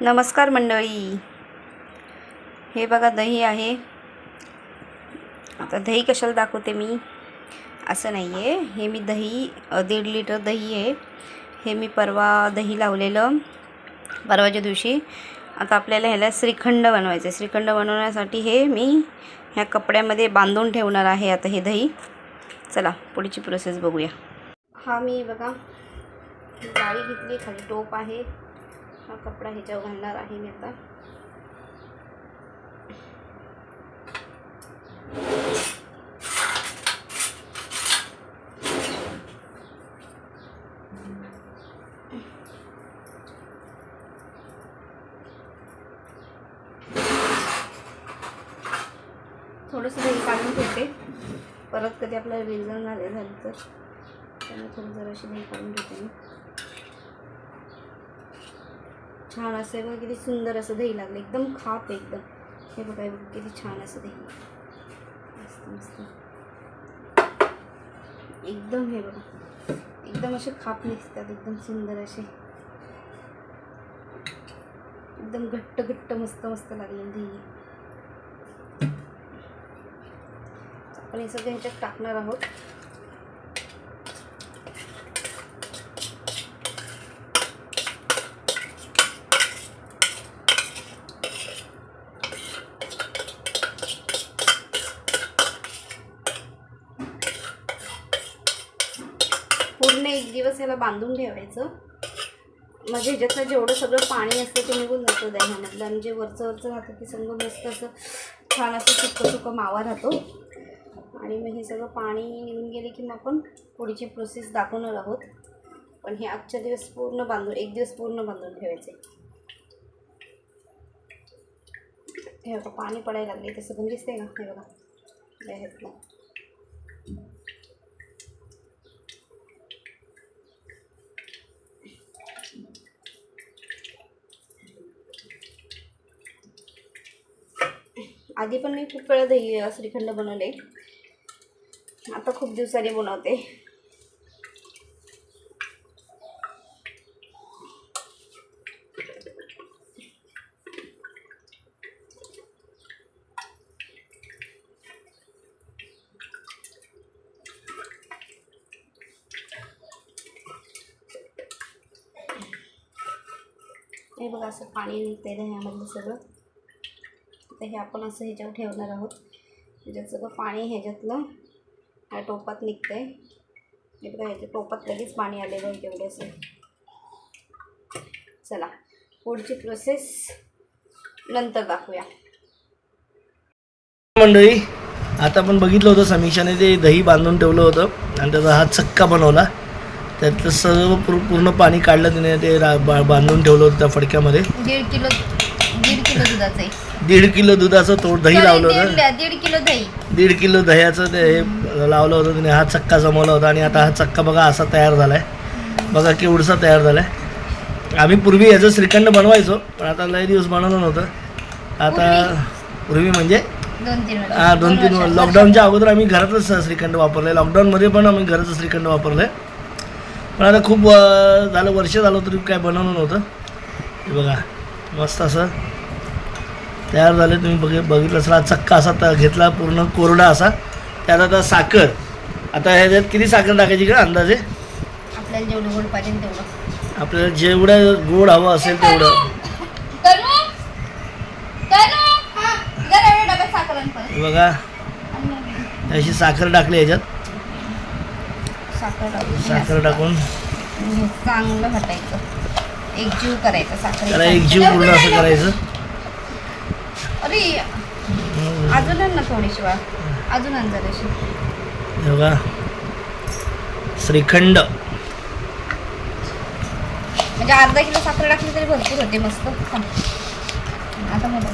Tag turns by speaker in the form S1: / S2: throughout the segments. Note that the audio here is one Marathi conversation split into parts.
S1: नमस्कार मंडळी. हे बघा दही आहे. आता दही कशाला दाखवते मी? असं नाही आहे हे मी दही दीड लिटर दही आहे. हे मी परवा दही लावलेलं परवाच्या दिवशी. आता आपल्याला ह्याला श्रीखंड बनवायचं आहे श्रीखंड बनवण्यासाठी हे मी ह्या कपड्यामध्ये बांधून ठेवणार आहे आता हे दही. चला पुढची प्रोसेस बघूया. हा मी बघा जाळी घेतली खाली टोप आहे. हा कपडा ह्याच्यावर घालणार आहे मी आता. थोडंसं दही काढून ठेवते. परत कधी आपल्याला रिझन झाले झालं तर. त्यामुळे थोडं जराशी दही काढून ठेवते मी. छान असं बघा किती सुंदर असं दही लागलं. एकदम खाप आहे एकदम. हे बघा हे बघा किती छान असं दही. मस्त मस्त. एकदम हे बघा. एकदम असे खाप निघतात एकदम सुंदर असे. एकदम घट्ट घट्ट मस्त मस्त लागले दही. आपण हे सगळं ह्याच्यात टाकणार आहोत पूर्ण एक दिवस याला बांधून ठेवायचं. म्हणजे ह्याच्यातलं जेवढं सगळं पाणी असतं ते निघून जातं दह्यामधलं आणि जे वरचं वरचं राहतं ते सगळं मस्त असं छान असं सुकं सुकं मावा राहतो. आणि मग हे सगळं पाणी निघून गेले की मग आपण पुढची प्रोसेस दाखवणार आहोत. पण हे आजच्या दिवस पूर्ण बांधून एक दिवस पूर्ण बांधून ठेवायचे. हे बघा पाणी पडायला लागले तसं पण दिसते का? हे बघा. दह्यातलं आधी पण मी खूप वेळा दही श्रीखंड बनवले. आता खूप दिवसांनी बनवते. हे बघा असं पाणी निघते दह्यामधलं सगळं. आता हे आपण असं ह्याच्यावर ठेवणार आहोत. ह्याच्यात सगळं पाणी ह्याच्यातलं ह्या टोपात निघतं आहे हे बघा ह्याच्या टोपात लगेच पाणी आलेलं आहे तेवढे असं. चला पुढची प्रोसेस नंतर दाखवूया.
S2: मंडळी आता आपण बघितलं होतं समीक्षाने ते दही बांधून ठेवलं होतं आणि त्याचा हा चक्का बनवला. त्यातलं सर्व पूर- पूर्ण पाणी काढलं तिने ते रा- बा- बांधून ठेवलं होतं त्या फडक्यामध्ये.
S1: दीड किलो दीड किलो दुधाचं आहे.
S2: दीड किलो दुधाचं तोड दही लावलं होतं.
S1: दीड किलो दही.
S2: दीड किलो दह्याचं ते हे लावलं होतं तिने. हा चक्का जमवला होता आणि आता हा चक्का बघा असा तयार झाला आहे बघा केवढसा तयार झाला आहे आम्ही पूर्वी याचं श्रीखंड बनवायचो पण आता लय दिवस बनवलं नव्हतं. आता पूर्वी? म्हणजे?
S1: दोन तीन
S2: हा दोन तीन लॉकडाऊनच्या अगोदर आम्ही घरातच श्रीखंड वापरलं. लॉकडाऊनमध्ये पण आम्ही घराचं श्रीखंड वापरलं पण आता खूप अं, झालं वर्ष झालं तरी काय बनवलं नव्हतं. हे बघा मस्त असं तयार झालं. तुम्ही बघ बघितलं असेल चक्का असा त- घेतला पूर्ण कोरडा असा. त्यात आता साखर. आता ह्याच्यात किती साखर टाकायची का अंदाजे?
S1: आपल्याला जेवढं गोड पाहिजे तेवढं.
S2: आपल्याला जेवढं गोड हवं असेल तेवढं. हे बघा. अशी साखर टाकली ह्याच्यात.
S1: साखर टाकून. चांगलं हटायचं. एकजीव करायचं साखर
S2: त्याला एक जीव पूर्ण असं करायचं.
S1: अरे अजून आण ना थोडीशी वा अजून आण जराशी
S2: हे बघा. श्रीखंड.
S1: म्हणजे अर्धा किलो साखर टाकली तरी भरपूर होते मस्त. आता मोठं.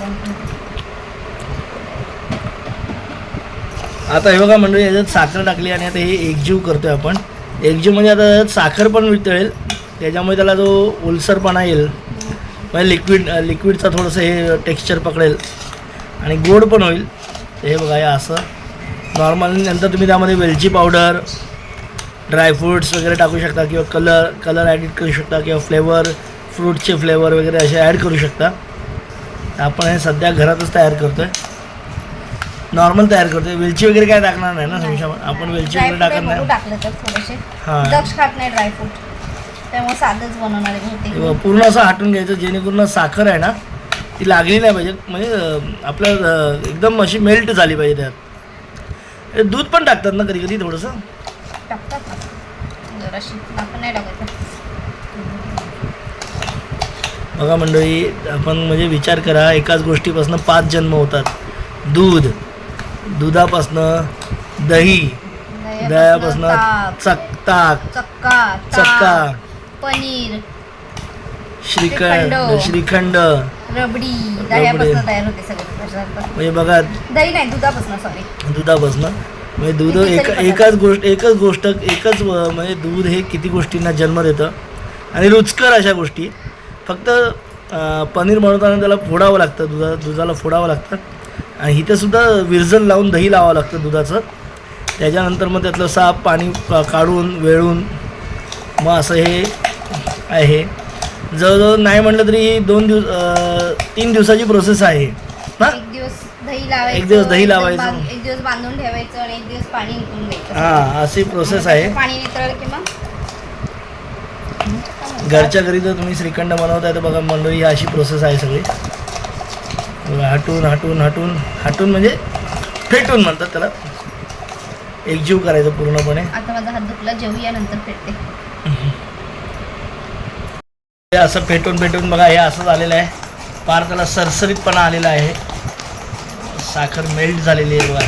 S2: आता हे बघा मंडळी याच्यात साखर टाकली आणि आता हे एकजीव करतोय आपण. एकजीव म्हणजे आता साखर पण वितळेल. त्याच्यामुळे त्याला जो ओलसरपणा येईल म्हणजे लिक्विड लिक्विडचा थोडंसं हे टेक्स्चर पकडेल. आणि गोड पण होईल. हे बघा हे असं. नॉर्मल नंतर तुम्ही त्यामध्ये वेलची पावडर ड्रायफ्रूट्स वगैरे टाकू शकता किंवा कलर कलर ॲडिट करू शकता किंवा फ्लेवर फ्रूटचे फ्लेवर वगैरे असे ॲड करू शकता. आपण हे सध्या घरातच तयार करतोय. नॉर्मल तयार करतोय. वेलची वगैरे काय टाकणार नाही ना आपण वेलची वगैरे टाकत नाही. हां.
S1: दक्ष खात नाही ड्रायफ्रूट त्यामुळे साधंच बनवणार आहे बहुतेक
S2: बघ, पूर्ण असं हाटून घ्यायचं जेणेकरून साखर आहे ना ती लागली नाही पाहिजे. म्हणजे अं, आपलं अं, एकदम अशी मेल्ट झाली पाहिजे त्यात. हे दूध पण टाकतात ना कधी कधी थोडंसं?
S1: टाकतात ना. जराशी. आपण नाही टाकायचं
S2: बघा मंडळी आपण म्हणजे विचार करा एकाच गोष्टीपासून पाच जन्म होतात. दूध. दुधापासनं दही. दह्यापासनं
S1: ताक,
S2: चक ताक.
S1: चक्का
S2: चक्का.
S1: ताक, पनीर
S2: श्रीखंड
S1: श्रीखंड. रबडी दह्यापासून तयार होते सगळे पदार्थ
S2: म्हणजे बघा
S1: दही नाही दुधापासून सॉरी
S2: दुधापासनं. म्हणजे दूध
S1: कितीतरी
S2: एक
S1: पदार्थ.
S2: एकाच गोष्ट एकच गोष्ट एकच म्हणजे दूध हे किती गोष्टींना जन्म देतं. आणि रुचकर अशा गोष्टी. फक्त अं, पनीर बनवताना त्याला फोडावं लागतं दुधा दुधाला फोडावं लागतं. आणि इथं सुद्धा विरजण लावून दही लावावं लागतं दुधाचं. त्याच्यानंतर मग त्यातलं साप पाणी का- काढून वेळून. मग असं हे आहे. जवळजवळ नाही म्हटलं तरी ही दोन दिवस तीन दिवसाची प्रोसेस आहे. ना
S1: एक दिवस दही लावायचं
S2: एक दिवस दही
S1: एकदम
S2: लावायचं.
S1: बांध- एक दिवस बांधून ठेवायचं आणि एक दिवस पाणी निघून द्यायचं.
S2: हां अशी प्रोसेस आहे.
S1: पाणी नितळलं की मग?
S2: घरच्या घरी जर तुम्ही श्रीखंड बनवताय तर बघा मंडळी ही अशी प्रोसेस आहे सगळी. बघा हटून हटून हटून हटून म्हणजे फेटून म्हणतात त्याला. एकजीव करायचं पूर्णपणे.
S1: आता माझा हात दुखला जेवूया नंतर पेटते
S2: हे असं फेटून फेटून बघा हे असं झालेलं आहे. फार त्याला सरसरीतपणा आलेला आहे. साखर मेल्ट झालेली आहे बघा.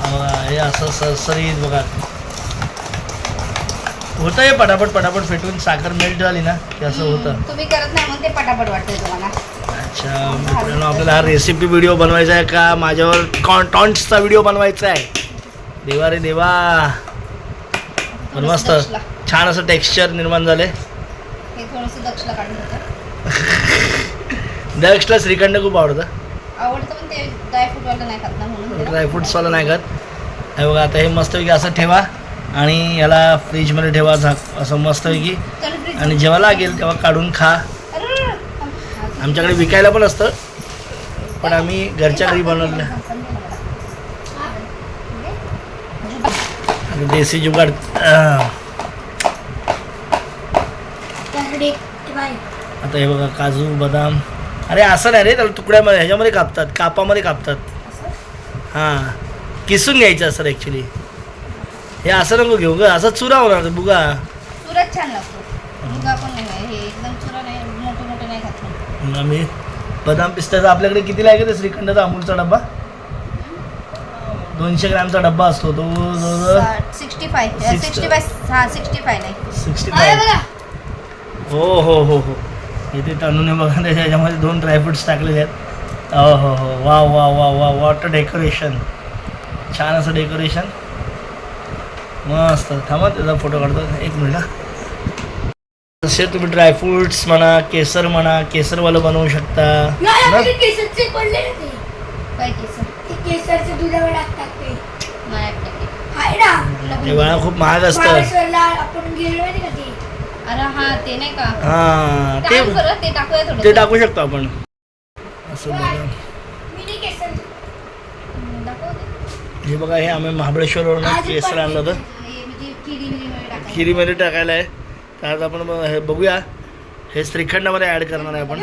S2: हा हे असं सरसरीत बघा. होतं हे पटापट पटापट फेटून साखर मेल्ट झाली ना की असं होतं.
S1: तुम्ही करत नाही म्हणून ते पटापट तुम्हाला.
S2: अच्छा मित्रांनो आपल्याला हा रेसिपी व्हिडिओ बनवायचा आहे का? माझ्यावर कॉन्टॉन्ट्सचा व्हिडिओ बनवायचा आहे. देवा रे देवा. पण मस्त. छान असं टेक्स्चर निर्माण झालंय.
S1: हे थोडंसं दक्षला काढून होतं
S2: दक्षला श्रीखंड खूप आवडतं.
S1: आवडतं पण ते ड्रायफ्रूटवालं नाही खात ना म्हणून त्याला.
S2: ड्रायफ्रुट्सवाला नाही खात. हे बघा आता हे मस्तपैकी असं ठेवा आणि याला फ्रीजमध्ये ठेवा असं मस्तपैकी. आणि जेव्हा लागेल तेव्हा काढून खा. आमच्याकडे विकायला पण असतं पण आम्ही घरच्या घरी बनवलं देसी जुगाड अं. आता हे बघा काजू बदाम. अरे असं नाही रे त्याला तुकड्यामध्ये ह्याच्यामध्ये कापतात कापामध्ये कापतात. हां. किसून घ्यायचं असं ॲक्च्युली हे असं नको घेऊ ग असं चुरा होणार बुगा.
S1: चुराच छान लागतो. मुगा पण नाही हे एकदम चुरा नाही मोठे मोठे नाही खात
S2: मग आम्ही बदाम पिस्त्याचा आपल्याकडे किती लागेल ते श्रीखंडाचा अमूलचा डब्बा? दोनशे ग्रॅमचा डब्बा असतो तो
S1: सिक्स्टी फाय सिक्स्टी फाय हा सिक्स्टी फाय नाही
S2: सिक्स्टी फाय हो हो हो हो. इथे तनुने बघा त्याच्या ह्याच्यामध्ये दोन ड्रायफ्रुट्स टाकलेले आहेत. हो हो. हो वा वा वा वा वॉटर डेकोरेशन छान असं डेकोरेशन मस्त. थांबा त्याचा फोटो काढतो. एक मिनिट. जसे तुम्ही ड्रायफ्रुट्स म्हणा केसर म्हणा केसरवालं बनवू शकता. ना?
S3: केसरचे पडले ना ते.
S1: काय केसर?
S3: ते केसरचे दुधावर टाकतात ते.
S1: नाही आपल्याकडे.
S3: आहे ना.
S2: ते बाळा खूप महाग असतं.
S1: हा ते नाही का?
S2: हां ते
S1: टाक बरं, ते टाकूया थोडं.
S2: ते टाकू शकतो आपण. असं बघा. हे बघा हे आम्ही महाबळेश्वरवरून केसर आणलं होतं.
S1: हे म्हणजे.
S2: खिरीमध्ये टाकायला आहे. तर आज आपण हे बघूया. हे श्रीखंडामध्ये ॲड करणार आहे आपण.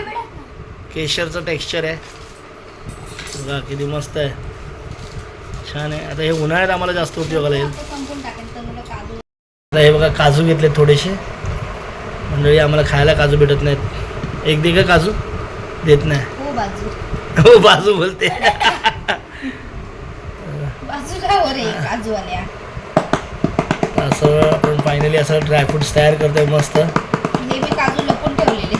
S2: केशरचं टेक्स्चर आहे. बघा किती मस्त आहे. छान आहे. आता हे उन्हाळ्यात आम्हाला जास्त उपयोगाला येईल.
S1: ते संपून टाकेल तर मुलं काजू.
S2: आता हे बघा काजू घेतले थोडेसे. मंडळी आम्हाला खायला काजू भेटत नाहीत. एक दे का काजू देत नाही.
S1: हो बाजू.
S2: हो बाजू बोलते. असं आपण फायनली असं ड्रायफ्रुट्स तयार करतोय मस्त.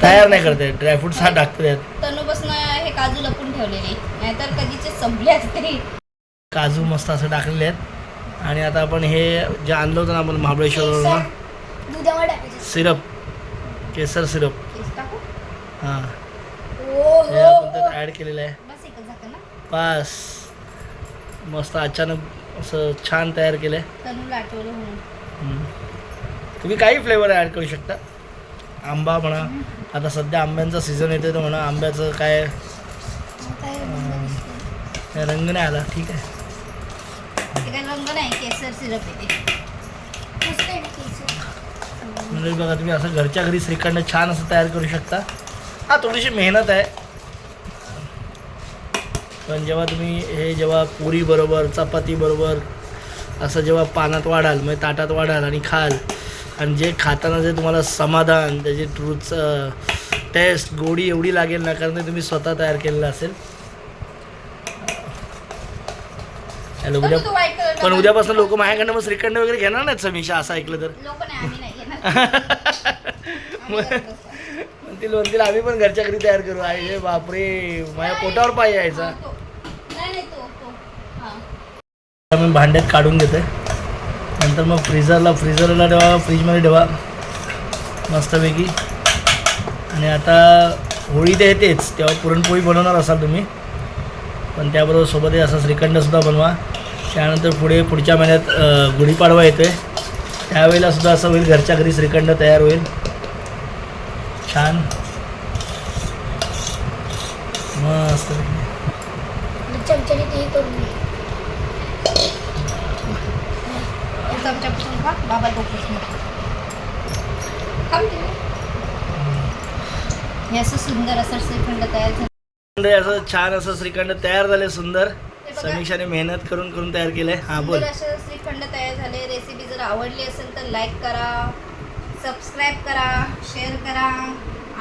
S2: तयार नाही करते ड्रायफ्रुट्स हा टाकतो
S1: तनूपासून हे काजू लपून ठेवलेले. नाहीतर कधीचे संपले असते
S2: काजू मस्त असं टाकलेले आहेत. आणि आता आपण हे जे आणलं होतं ना आपण महाबळेश्वरवरून
S3: टाकायचं.
S2: सिरप केसर सिरप हां.
S3: ओ
S2: हे आपण त्यात ॲड केलेलं आहे. पास मस्त अचानक असं छान तयार केलं आहे तुम्ही काही फ्लेवर ॲड करू शकता. आंबा म्हणा. आता सध्या आंब्यांचा सीझन येतो तर म्हणा आंब्याचं काय रंग नाही आला. ठीक आहे.
S1: रंग नाही केसर सिरप येते
S2: म्हणजे बघा तुम्ही असं घरच्या घरी श्रीखंड छान असं तयार करू शकता. हा थोडीशी मेहनत आहे. पण जेव्हा तुम्ही हे जेव्हा पुरी बरोबर चपाती बरोबर असं जेव्हा पानात वाढाल म्हणजे ताटात वाढाल आणि खाल आणि जे खाताना जे तुम्हाला समाधान त्याची ट्रूथ टेस्ट गोडी एवढी लागेल ना कारण ते तुम्ही स्वतः तयार केलेलं असेल. हॅलो उद्या पण उद्यापासून लोक माझ्याकडनं मग श्रीखंड वगैरे घेणार नाहीत समीक्षा असं ऐकलं तर. म्हणतील म्हणतील आम्ही पण घरच्या घरी तयार करू. आई हे बापरे माझ्या पोटावर पाय यायचा. मी भांड्यात काढून घेते नंतर मग फ्रीजरला फ्रीजरला ठेवा फ्रीजमध्ये ठेवा. मस्तपैकी. आणि आता होळी ते येतेच तेव्हा पुरणपोळी बनवणार असाल तुम्ही. पण त्याबरोबर सोबत हे असं श्रीखंडसुद्धा बनवा. त्यानंतर पुढे पुढच्या महिन्यात गुढीपाडवा येतो आहे त्यावेळेला सुद्धा असं होईल घरच्या घरी श्रीखंड तयार होईल. छान. मस्त.
S1: असं सुंदर असं श्रीखंड तयार झालं.
S2: श्रीखंड असं छान असं श्रीखंड तयार झाले सुंदर. समीक्षाने मेहनत करून करून तयार केलंय. हा बोल.
S1: श्रीखंड तयार झाले. रेसिपी जर आवडली असेल तर लाईक करा सबस्क्राईब करा शेअर करा.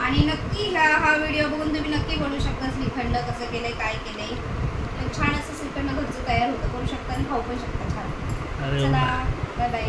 S1: आणि नक्की ह्या हा व्हिडिओ बघून तुम्ही नक्की बनवू शकता श्रीखंड कसं केलंय काय केलंय. तर छान असं श्रीखंड घरचं तयार होतं. करू शकता आणि खाऊ पण शकता छान. चला बाय बाय